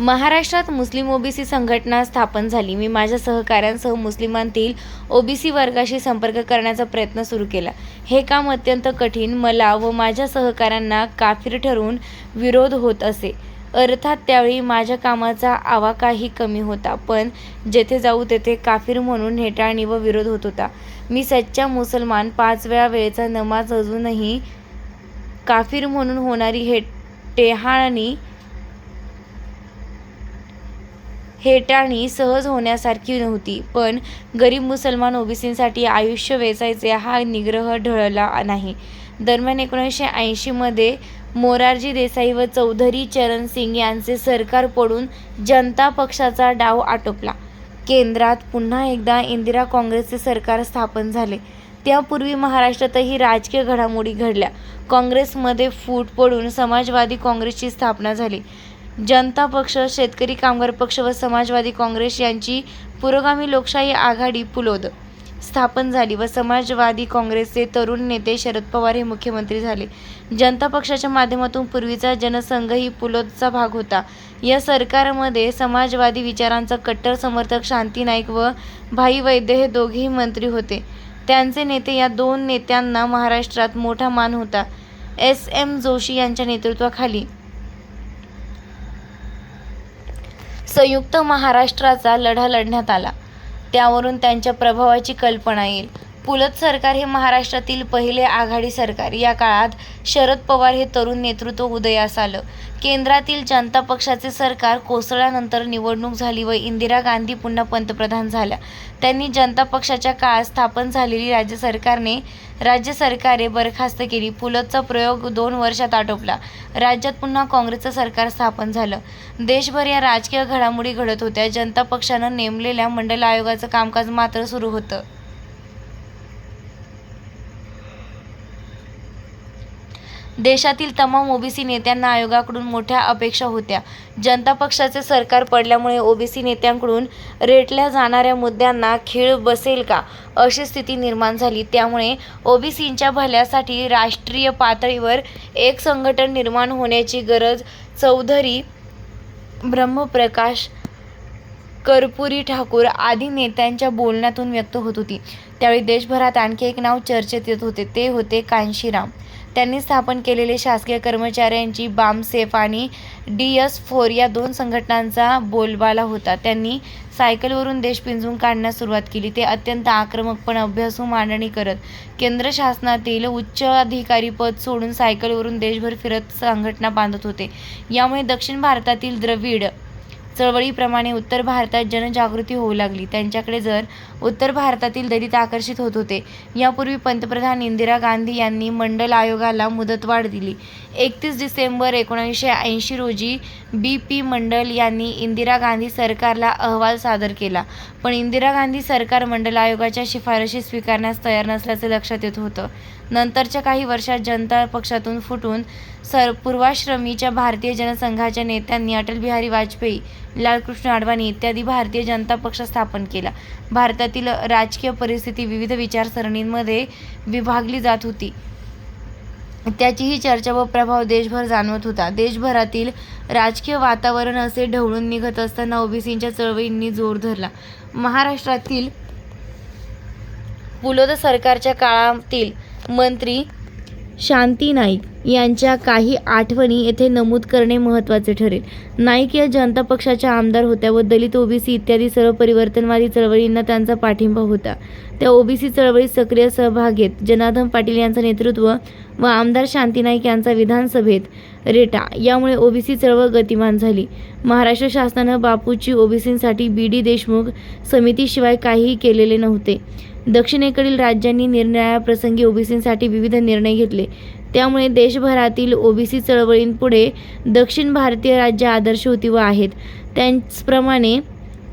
महाराष्ट्रात मुस्लिम ओबीसी संघटना स्थापन झाली. मी माझ्या सहकाऱ्यांसह मुस्लिमांतील ओबीसी वर्गाशी संपर्क करण्याचा प्रयत्न सुरू केला. हे काम अत्यंत कठीण. मला व माझ्या सहकाऱ्यांना काफीर ठरवून विरोध होत असे. अर्थात त्यावेळी माझ्या कामाचा आवाकाही कमी होता. पण जेथे जाऊ तेथे काफीर म्हणून हेटाळणी व विरोध होत होता. मी सच्चा मुसलमान. पाच वेळा वेळेचा नमाज अजूनही काफीर म्हणून होणारी हे टेहाळणी हेटाळणी सहज होण्यासारखी नव्हती. पण गरीब मुसलमान ओबीसींसाठी आयुष्य वेचायचे हा निग्रह ढळला नाही. दरम्यान एकोणीसशे ऐंशीमध्ये मोरारजी देसाई व चौधरी चरण सिंग यांचे सरकार पडून जनता पक्षाचा डाव आटोपला. केंद्रात पुन्हा एकदा इंदिरा काँग्रेसचे सरकार स्थापन झाले. त्यापूर्वी महाराष्ट्रातही राजकीय घडामोडी घडल्या. काँग्रेसमध्ये फूट पडून समाजवादी काँग्रेसची स्थापना झाली. जनता पक्ष शेतकरी कामगार पक्ष व समाजवादी काँग्रेस यांची पुरोगामी लोकशाही आघाडी पुलोद स्थापन झाली व समाजवादी काँग्रेसचे तरुण नेते शरद पवार हे मुख्यमंत्री झाले. जनता पक्षाच्या माध्यमातून पूर्वीचा जनसंघ ही पुलोदचा भाग होता. या सरकारमध्ये समाजवादी विचारांचा कट्टर समर्थक शांती नाईक व भाई वैद्य हे दोघेही मंत्री होते. त्यांचे नेते या दोन नेत्यांना महाराष्ट्रात मोठा मान होता. एस एम जोशी यांच्या नेतृत्वाखाली संयुक्त महाराष्ट्राचा लढा लढण्यात आला. त्यावरून त्यांच्या प्रभावाची कल्पना येईल. पुलत सरकार हे महाराष्ट्रातील पहिले आघाडी सरकार. या काळात शरद पवार हे तरुण नेतृत्व उदयास आलं. केंद्रातील जनता पक्षाचे सरकार कोसळल्यानंतर निवडणूक झाली व इंदिरा गांधी पुन्हा पंतप्रधान झाल्या. त्यांनी जनता पक्षाच्या काळात स्थापन झालेली राज्य सरकारने राज्य सरकारे बरखास्त केली. पुलतचा प्रयोग दोन वर्षात आटोपला. राज्यात पुन्हा काँग्रेसचं सरकार स्थापन झालं. देशभर या राजकीय घडामोडी घडत होत्या. जनता पक्षानं नेमलेल्या मंडल आयोगाचं कामकाज मात्र सुरू होतं. देशातील तमाम ओबीसी नेत्यांना आयोगाकडून मोठ्या अपेक्षा होत्या. जनता पक्षाचे सरकार पडल्यामुळे ओबीसी नेत्यांकडून रेटल्या जाणाऱ्या मुद्द्यांना खीळ बसेल का अशी स्थिती निर्माण झाली. त्यामुळे ओबीसींच्या भल्यासाठी राष्ट्रीय पातळीवर एक संघटन निर्माण होण्याची गरज चौधरी ब्रह्मप्रकाश कर्पुरी ठाकूर आदी नेत्यांच्या बोलण्यातून व्यक्त होत होती. त्यावेळी देशभरात आणखी एक नाव चर्चेत येत होते ते होते कांशीराम. त्यांनी स्थापन केलेले शासकीय कर्मचाऱ्यांची बामसेफ आणि डी एस फोर या दोन संघटनांचा बोलबाला होता. त्यांनी सायकलवरून देश पिंजून काढण्यास सुरुवात केली. ते अत्यंत आक्रमकपणे अभ्यासू मांडणी करत केंद्र शासनातील उच्च अधिकारी पद सोडून सायकलवरून देशभर फिरत संघटना बांधत होते. यामुळे दक्षिण भारतातील द्रविड चळवळीप्रमाणे उत्तर भारतात जनजागृती होऊ लागली. त्यांच्याकडे जर उत्तर भारतातील दलित आकर्षित होत होते यापूर्वी पंतप्रधान इंदिरा गांधी यांनी मंडल आयोगाला मुदतवाढ दिली. एकतीस डिसेंबर एकोणीसशे ऐंशी रोजी बी पी मंडल यांनी इंदिरा गांधी सरकारला अहवाल सादर केला. पण इंदिरा गांधी सरकार मंडल आयोगाच्या शिफारशी स्वीकारण्यास तयार नसल्याचे लक्षात येत होतं. नंतरच्या काही वर्षात जनता पक्षातून फुटून सर पूर्वाश्रमीच्या भारतीय जनसंघाच्या नेत्यांनी अटल बिहारी वाजपेयी लालकृष्ण अडवाणी इत्यादी भारतीय जनता पक्ष स्थापन केला. भारतातील राजकीय परिस्थिती विविध विचारसरणींमध्ये विभागली जात होती. त्याचीही चर्चा व प्रभाव देशभर जाणवत होता. देशभरातील राजकीय वातावरण असे ढवळून निघत असताना ओबीसींच्या चळवळींनी जोर धरला. महाराष्ट्रातील पुलोद सरकारच्या काळातील मंत्री शांती नाईक यांच्या काही आठवणी येथे नमूद करणे महत्त्वाचे ठरेल. नाईक या जनता पक्षाच्या आमदार होत्या व दलित ओबीसी इत्यादी सर्व परिवर्तनवादी चळवळींना त्यांचा पाठिंबा होता. त्या ओबीसी चळवळीत सक्रिय सहभाग घेत जनार्दन पाटील यांचं नेतृत्व व आमदार शांती नाईक यांचा विधानसभेत रेटा. यामुळे ओबीसी चळवळ गतिमान झाली. महाराष्ट्र शासनानं बापूची ओबीसींसाठी बी डी देशमुख समितीशिवाय काहीही केलेले नव्हते. दक्षिणेकडील राज्यांनी निरनिराळ्या प्रसंगी ओबीसींसाठी विविध निर्णय घेतले. त्यामुळे देशभरातील ओबीसी चळवळींपुढे दक्षिण भारतीय राज्य आदर्श होती व आहेत. त्याचप्रमाणे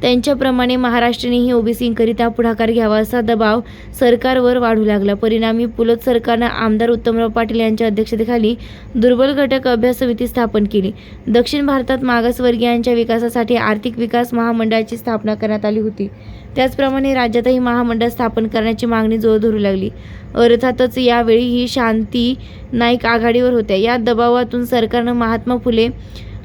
त्यांच्याप्रमाणे महाराष्ट्रानेही ओबीसींकरिता पुढाकार घ्यावा असा दबाव सरकारवर वाढू लागला. परिणामी पुलत सरकारनं आमदार उत्तमराव पाटील यांच्या अध्यक्षतेखाली दुर्बल घटक अभ्यास समिती स्थापन केली. दक्षिण भारतात मागासवर्गीयांच्या विकासासाठी आर्थिक विकास महामंडळाची स्थापना करण्यात आली होती. त्याचप्रमाणे राज्यातही महामंडळ स्थापन करण्याची मागणी जोर धरू लागली. अर्थातच यावेळी ही शांती नाईक आघाडीवर होत्या. या दबावातून सरकारनं महात्मा फुले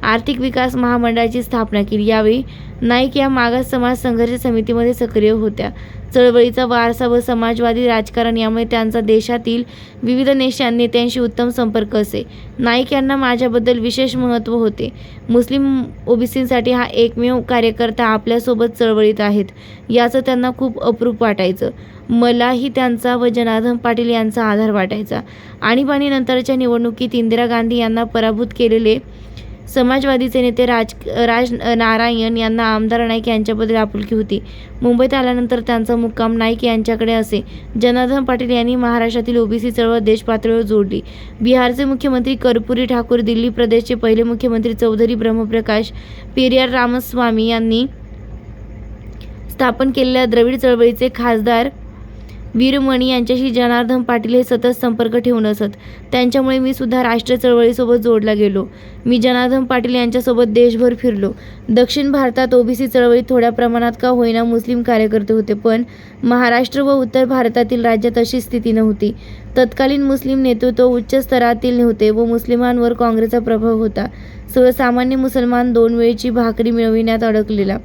आर्थिक विकास महामंडळाची स्थापना केली. यावेळी नाईक या मागास समाज संघर्ष समितीमध्ये सक्रिय होत्या. चळवळीचा वारसा व समाजवादी राजकारण यामुळे त्यांचा देशातील विविध नेशा नेत्यांशी उत्तम संपर्क असे. नाईक यांना माझ्याबद्दल विशेष महत्त्व होते. मुस्लिम ओबीसींसाठी हा एकमेव कार्यकर्ता आपल्यासोबत चळवळीत आहेत. याचं त्यांना खूप अप्रूप वाटायचं. मलाही त्यांचा व जनार्दन पाटील यांचा आधार वाटायचा. आणीबाणीनंतरच्या निवडणुकीत इंदिरा गांधी यांना पराभूत केलेले समाजवादीचे नेते राज राज नारायण यांना आमदार नाईक यांच्याबद्दल आपुलकी होती. मुंबईत आल्यानंतर त्यांचा मुक्काम नाईक यांच्याकडे असे. जनार्दन पाटील यांनी महाराष्ट्रातील ओबीसी चळवळ देशपातळीवर जोडली. बिहारचे मुख्यमंत्री कर्पुरी ठाकूर दिल्ली प्रदेशचे पहिले मुख्यमंत्री चौधरी ब्रह्मप्रकाश पेरियार रामस्वामी यांनी स्थापन केलेल्या द्रविड चळवळीचे खासदार वीरमणी यांच्याशी जनार्दन पाटील हे सतत संपर्क ठेवून असत. त्यांच्यामुळे मी सुद्धा राष्ट्र चळवळीसोबत जोडला गेलो. मी जनार्दन पाटील यांच्यासोबत देशभर फिरलो. दक्षिण भारतात ओबीसी चळवळीत थोड्या प्रमाणात का होईना मुस्लिम कार्यकर्ते होते पण महाराष्ट्र व उत्तर भारतातील राज्यात अशी स्थिती नव्हती. तत्कालीन मुस्लिम नेतृत्व उच्च स्तरातील नव्हते व मुस्लिमांवर काँग्रेसचा प्रभाव होता. सर्वसामान्य मुसलमान दोन वेळची भाकरी मिळविण्यात अडकलेला.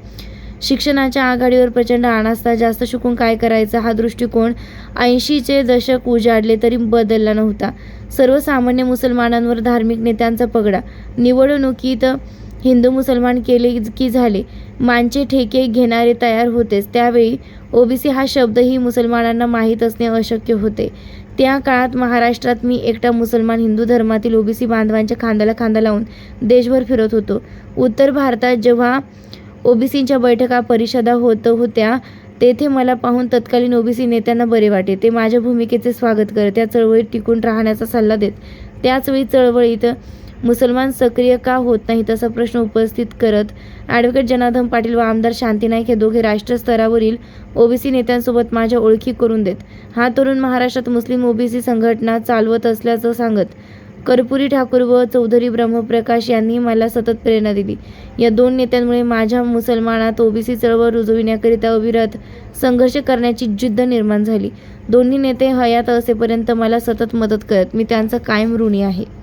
शिक्षणाच्या आघाडीवर प्रचंड अनास्था जास्त शिकून काय करायचं? हा दृष्टिकोन ऐंशीचे दशक उजाडले तरी बदलला नव्हता. सर्वसामान्य मुसलमानांवर धार्मिक नेत्यांचा पगडा. निवडणुकीत हिंदू मुसलमान केले की झाले? मानचे ठेके घेणारे तयार होतेच. त्यावेळी ओबीसी हा शब्दही मुसलमानांना माहीत असणे अशक्य होते. त्या काळात महाराष्ट्रात मी एकटा मुसलमान हिंदू धर्मातील ओबीसी बांधवांच्या खांद्याला खांदा लावून देशभर फिरत होतो. उत्तर भारतात जेव्हा ओबीसींच्या बैठका परिषदा होत होत्या तेथे मला पाहून तत्कालीन ओबीसी नेत्यांना बरे वाटे. ते माझ्या भूमिकेचे स्वागत करत त्या चळवळीत टिकून राहण्याचा सल्ला देत. त्याचवेळी चळवळीत मुसलमान सक्रिय का होत नाहीत असा प्रश्न उपस्थित करत ॲडव्होकेट जनार्दन पाटील व आमदार शांती नाईक हे दोघे राष्ट्रस्तरावरील ओबीसी नेत्यांसोबत माझ्या ओळखी करून देत. हा तरुण महाराष्ट्रात मुस्लिम ओबीसी संघटना चालवत असल्याचं सांगत कर्पुरी ठाकूर व चौधरी ब्रह्मप्रकाश यांनी मला सतत प्रेरणा दिली. या दोन नेत्यांमुळे माझ्या मुसलमानात ओबीसी चळवळ रुजविण्याकरिता अविरत संघर्ष करण्याची जिद्द निर्माण झाली. दोन्ही नेते हयात असेपर्यंत मला सतत मदत करत. मी त्यांचा कायम ऋणी आहे.